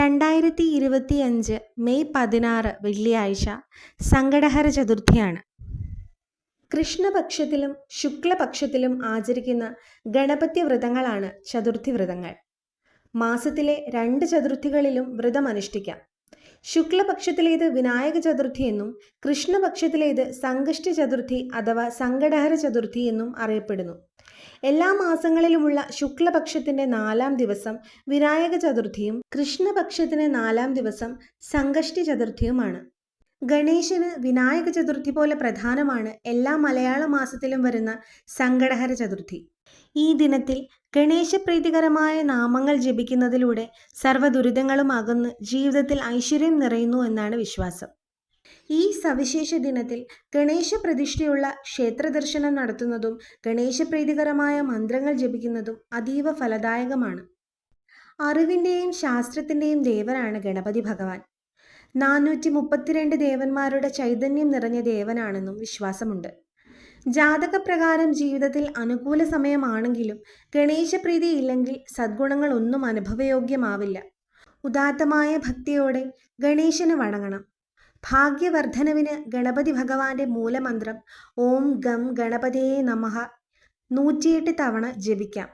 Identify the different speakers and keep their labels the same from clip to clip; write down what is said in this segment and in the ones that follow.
Speaker 1: രണ്ടായിരത്തി ഇരുപത്തിയഞ്ച് മെയ് പതിനാറ് വെള്ളിയാഴ്ച സങ്കടഹര ചതുർത്ഥിയാണ്. കൃഷ്ണപക്ഷത്തിലും ശുക്ലപക്ഷത്തിലും ആചരിക്കുന്ന ഗണപതി വ്രതങ്ങളാണ് ചതുർത്ഥി വ്രതങ്ങൾ മാസത്തിലെ രണ്ട് ചതുർത്ഥികളിലും വ്രതം അനുഷ്ഠിക്കാം. ശുക്ലപക്ഷത്തിലേത് വിനായക ചതുർത്ഥി എന്നും കൃഷ്ണപക്ഷത്തിലേത് സങ്കഷ്ടി ചതുർത്ഥി അഥവാ സങ്കടഹര ചതുർത്ഥി എന്നും അറിയപ്പെടുന്നു. എല്ലാ മാസങ്ങളിലുമുള്ള ശുക്ലപക്ഷത്തിന്റെ നാലാം ദിവസം വിനായക ചതുർത്ഥിയും കൃഷ്ണപക്ഷത്തിന്റെ നാലാം ദിവസം സംഘഷ്ടി ചതുർത്ഥിയുമാണ്. ഗണേശന് വിനായക ചതുർത്ഥി പോലെ പ്രധാനമാണ് എല്ലാ മലയാള മാസത്തിലും വരുന്ന സങ്കടഹര ചതുർത്ഥി. ഈ ദിനത്തിൽ ഗണേശപ്രീതികരമായ നാമങ്ങൾ ജപിക്കുന്നതിലൂടെ സർവ ദുരിതങ്ങളും അകന്ന് ജീവിതത്തിൽ ഐശ്വര്യം നിറയുന്നു എന്നാണ് വിശ്വാസം. ഈ സവിശേഷ ദിനത്തിൽ ഗണേശ പ്രതിഷ്ഠയുള്ള ക്ഷേത്ര ദർശനം നടത്തുന്നതും ഗണേശപ്രീതികരമായ മന്ത്രങ്ങൾ ജപിക്കുന്നതും അതീവ ഫലദായകമാണ്. അറിവിന്റെയും ശാസ്ത്രത്തിന്റെയും ദേവനാണ് ഗണപതി ഭഗവാൻ. നാനൂറ്റി മുപ്പത്തിരണ്ട് ദേവന്മാരുടെ ചൈതന്യം നിറഞ്ഞ ദേവനാണെന്നും വിശ്വാസമുണ്ട്. ജാതകപ്രകാരം ജീവിതത്തിൽ അനുകൂല സമയമാണെങ്കിലും ഗണേശപ്രീതി ഇല്ലെങ്കിൽ സദ്ഗുണങ്ങൾ ഒന്നും അനുഭവയോഗ്യമാവില്ല. ഉദാത്തമായ ഭക്തിയോടെ ഗണേശന് വണങ്ങണം. ഭാഗ്യവർദ്ധനവിന് ഗണപതി ഭഗവാന്റെ മൂലമന്ത്രം ഓം ഗം ഗണപതിയെ നമഃ. നൂറ്റിയെട്ട് തവണ ജപിക്കാം.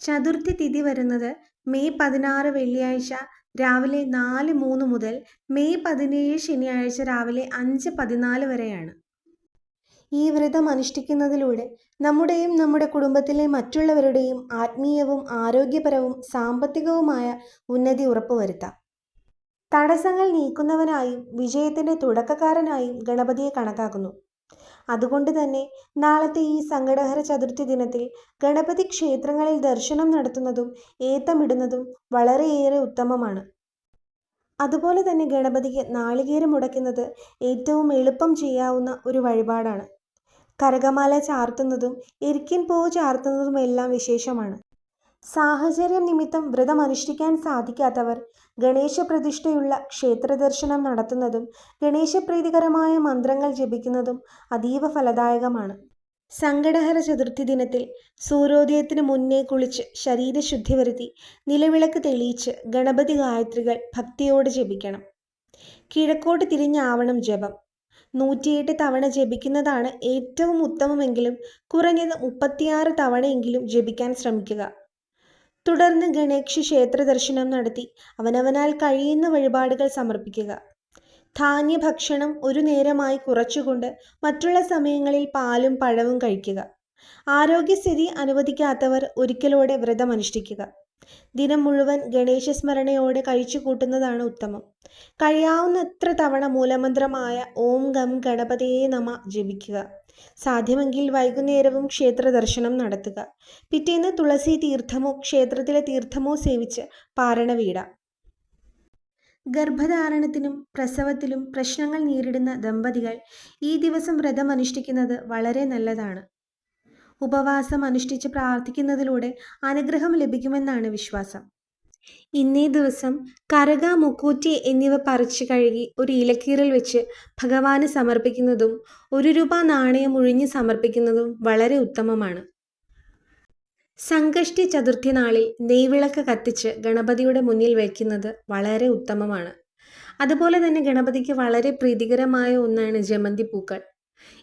Speaker 1: ചതുർത്ഥി തിഥി വരുന്നത് മെയ് പതിനാറ് വെള്ളിയാഴ്ച രാവിലെ നാല് മൂന്ന് മുതൽ മെയ് പതിനേഴ് ശനിയാഴ്ച രാവിലെ അഞ്ച് പതിനാല് വരെയാണ്. ഈ വ്രതം അനുഷ്ഠിക്കുന്നതിലൂടെ നമ്മുടെയും നമ്മുടെ കുടുംബത്തിലെ മറ്റുള്ളവരുടെയും ആത്മീയവും ആരോഗ്യപരവും സാമ്പത്തികവുമായ ഉന്നതി ഉറപ്പുവരുത്താം. തടസ്സങ്ങൾ നീക്കുന്നവനായും വിജയത്തിന്റെ തുടക്കക്കാരനായും ഗണപതിയെ കണക്കാക്കുന്നു. അതുകൊണ്ട് തന്നെ നാളത്തെ ഈ സങ്കടഹര ചതുർത്ഥി ദിനത്തിൽ ഗണപതി ക്ഷേത്രങ്ങളിൽ ദർശനം നടത്തുന്നതും ഏത്തമിടുന്നതും വളരെയേറെ ഉത്തമമാണ്. അതുപോലെ തന്നെ ഗണപതിക്ക് നാളികേരം മുടക്കുന്നത് ഏറ്റവും എളുപ്പം ചെയ്യാവുന്ന ഒരു വഴിപാടാണ്. കരകമാല ചാർത്തുന്നതും എരിക്കിൻ പൂവ് ചാർത്തുന്നതുമെല്ലാം വിശേഷമാണ്. സാഹചര്യം നിമിത്തം വ്രതം അനുഷ്ഠിക്കാൻ സാധിക്കാത്തവർ ഗണേശ പ്രതിഷ്ഠയുള്ള ക്ഷേത്ര ദർശനം നടത്തുന്നതും ഗണേശപ്രീതികരമായ മന്ത്രങ്ങൾ ജപിക്കുന്നതും അതീവ ഫലദായകമാണ്. സങ്കടഹര ചതുർത്ഥി ദിനത്തിൽ സൂര്യോദയത്തിന് മുന്നേ കുളിച്ച് ശരീരശുദ്ധി വരുത്തി നിലവിളക്ക് തെളിയിച്ച് ഗണപതി ഗായത്രികൾ ഭക്തിയോട് ജപിക്കണം. കിഴക്കോട്ട് തിരിഞ്ഞാവണം ജപം. നൂറ്റിയെട്ട് തവണ ജപിക്കുന്നതാണ് ഏറ്റവും ഉത്തമമെങ്കിലും കുറഞ്ഞത് മുപ്പത്തിയാറ് തവണയെങ്കിലും ജപിക്കാൻ ശ്രമിക്കുക. തുടർന്ന് ഗണേഷ് ക്ഷേത്ര ദർശനം നടത്തി. അവനവനാൽ കഴിയുന്ന വഴിപാടുകൾ സമർപ്പിക്കുക. ധാന്യഭക്ഷണം ഒരു നേരമായി കുറച്ചുകൊണ്ട് മറ്റുള്ള സമയങ്ങളിൽ പാലും പഴവും കഴിക്കുക. ആരോഗ്യസ്ഥിതി അനുവദിക്കാത്തവർ ഒരിക്കലോടെ വ്രതം അനുഷ്ഠിക്കുക ദിനം മുഴുവൻ ഗണേശ സ്മരണയോടെ കഴിച്ചു കൂട്ടുന്നതാണ് ഉത്തമം. കഴിയാവുന്നത്ര തവണ മൂലമന്ത്രമായ ഓം ഗം ഗണപതിയെ നമ ജപിക്കുക. സാധ്യമെങ്കിൽ വൈകുന്നേരവും ക്ഷേത്ര ദർശനം നടത്തുക. പിറ്റേന്ന് തുളസി തീർത്ഥമോ ക്ഷേത്രത്തിലെ തീർത്ഥമോ സേവിച്ച് പാരണ വീടാം. ഗർഭധാരണത്തിനും പ്രസവത്തിലും പ്രശ്നങ്ങൾ നേരിടുന്ന ദമ്പതികൾ ഈ ദിവസം വ്രതം അനുഷ്ഠിക്കുന്നത് വളരെ നല്ലതാണ്. ഉപവാസം അനുഷ്ഠിച്ച് പ്രാർത്ഥിക്കുന്നതിലൂടെ അനുഗ്രഹം ലഭിക്കുമെന്നാണ് വിശ്വാസം. ഇന്നേ ദിവസം കറുക മുക്കൂറ്റി എന്നിവ പറിച്ചു കഴുകി ഒരു ഇലക്കീറിൽ വെച്ച് ഭഗവാന് സമർപ്പിക്കുന്നതും ഒരു രൂപ നാണയം ഒഴിഞ്ഞ് സമർപ്പിക്കുന്നതും വളരെ ഉത്തമമാണ്. സങ്കഷ്ടി ചതുർത്ഥി നാളിൽ നെയ്വിളക്ക് കത്തിച്ച് ഗണപതിയുടെ മുന്നിൽ വയ്ക്കുന്നത് വളരെ ഉത്തമമാണ്. അതുപോലെ തന്നെ ഗണപതിക്ക് വളരെ പ്രീതികരമായ ഒന്നാണ് ജമന്തി പൂക്കൾ.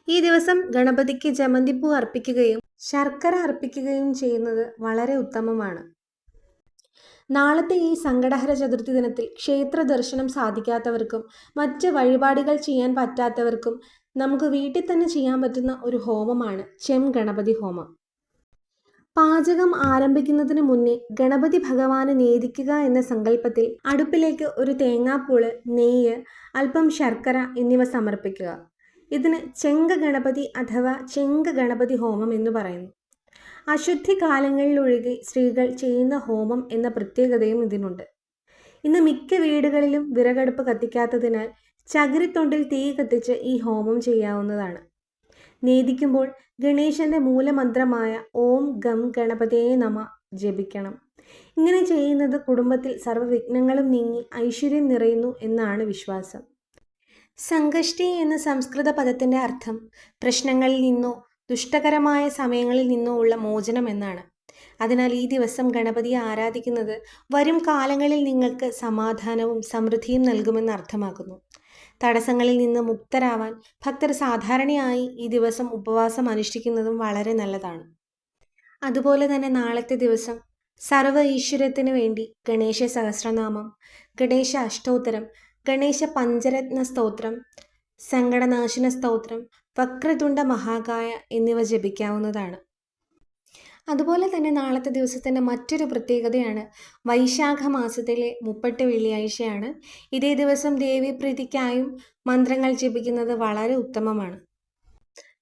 Speaker 1: ഈ ദിവസം ഗണപതിക്ക് ജമന്തിപ്പൂ അർപ്പിക്കുകയും ശർക്കര അർപ്പിക്കുകയും ചെയ്യുന്നത് വളരെ ഉത്തമമാണ്. നാളത്തെ ഈ സങ്കടഹര ചതുർത്ഥി ദിനത്തിൽ ക്ഷേത്ര ദർശനം സാധിക്കാത്തവർക്കും മറ്റ് വഴിപാടുകൾ ചെയ്യാൻ പറ്റാത്തവർക്കും നമുക്ക് വീട്ടിൽ തന്നെ ചെയ്യാൻ പറ്റുന്ന ഒരു ഹോമമാണ് ചെം ഗണപതി ഹോമം. പാചകം ആരംഭിക്കുന്നതിന് മുന്നേ ഗണപതി ഭഗവാനെ നേദിക്കുക എന്ന സങ്കല്പത്തിൽ അടുപ്പിലേക്ക് ഒരു തേങ്ങാപ്പൂൾ നെയ്യ് അല്പം ശർക്കര എന്നിവ സമർപ്പിക്കുക. ഇതിന് ചെങ്ക ഗണപതി അഥവാ ചെങ്ക ഗണപതി ഹോമം എന്ന് പറയുന്നു. അശുദ്ധി കാലങ്ങളിലൊഴികെ സ്ത്രീകൾ ചെയ്യുന്ന ഹോമം എന്ന പ്രത്യേകതയും ഇതിനുണ്ട്. ഇന്ന് മിക്ക വീടുകളിലും വിറകടുപ്പ് കത്തിക്കാത്തതിനാൽ ചകിരിത്തൊണ്ടിൽ തീ കത്തിച്ച് ഈ ഹോമം ചെയ്യാവുന്നതാണ്. നേദിക്കുമ്പോൾ ഗണേശന്റെ മൂലമന്ത്രമായ ഓം ഗം ഗണപതിയെ നമ ജപിക്കണം. ഇങ്ങനെ ചെയ്യുന്നത് കുടുംബത്തിൽ സർവവിഘ്നങ്ങളും നീങ്ങി ഐശ്വര്യം നിറയുന്നു എന്നാണ് വിശ്വാസം. സങ്കഷ്ടി എന്ന സംസ്കൃത പദത്തിന്റെ അർത്ഥം പ്രശ്നങ്ങളിൽ നിന്നോ ദുഷ്ടകരമായ സമയങ്ങളിൽ നിന്നും ഉള്ള മോചനം എന്നാണ്. അതിനാൽ ഈ ദിവസം ഗണപതിയെ ആരാധിക്കുന്നത് വരും കാലങ്ങളിൽ നിങ്ങൾക്ക് സമാധാനവും സമൃദ്ധിയും നൽകുമെന്ന് അർത്ഥമാക്കുന്നു. തടസ്സങ്ങളിൽ നിന്ന് മുക്തരാവാൻ ഭക്തർ സാധാരണയായി ഈ ദിവസം ഉപവാസം അനുഷ്ഠിക്കുന്നതും വളരെ നല്ലതാണ്. അതുപോലെ തന്നെ നാളത്തെ ദിവസം സർവ ഈശ്വരത്തിന് വേണ്ടി ഗണേശ സഹസ്രനാമം ഗണേശ അഷ്ടോത്തരം ഗണേശ പഞ്ചരത്ന സ്തോത്രം സങ്കടനാശന സ്തോത്രം വക്രതുണ്ട മഹാകായ എന്നിവ ജപിക്കാവുന്നതാണ്. അതുപോലെ തന്നെ നാളത്തെ ദിവസത്തിന്റെ മറ്റൊരു പ്രത്യേകതയാണ് വൈശാഖ മാസത്തിലെ മുപ്പട്ട് വെള്ളിയാഴ്ചയാണ്. ഇതേ ദിവസം ദേവീപ്രീതിക്കായും മന്ത്രങ്ങൾ ജപിക്കുന്നത് വളരെ ഉത്തമമാണ്.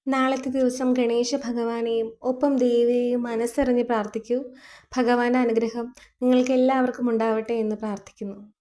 Speaker 1: നാളത്തെ ദിവസം ഗണേശ ഭഗവാനെയും ഒപ്പം ദേവിയെയും മനസ്സറിഞ്ഞ് പ്രാർത്ഥിക്കൂ. ഭഗവാന്റെ അനുഗ്രഹം നിങ്ങൾക്ക് എല്ലാവർക്കും ഉണ്ടാവട്ടെ എന്ന് പ്രാർത്ഥിക്കുന്നു.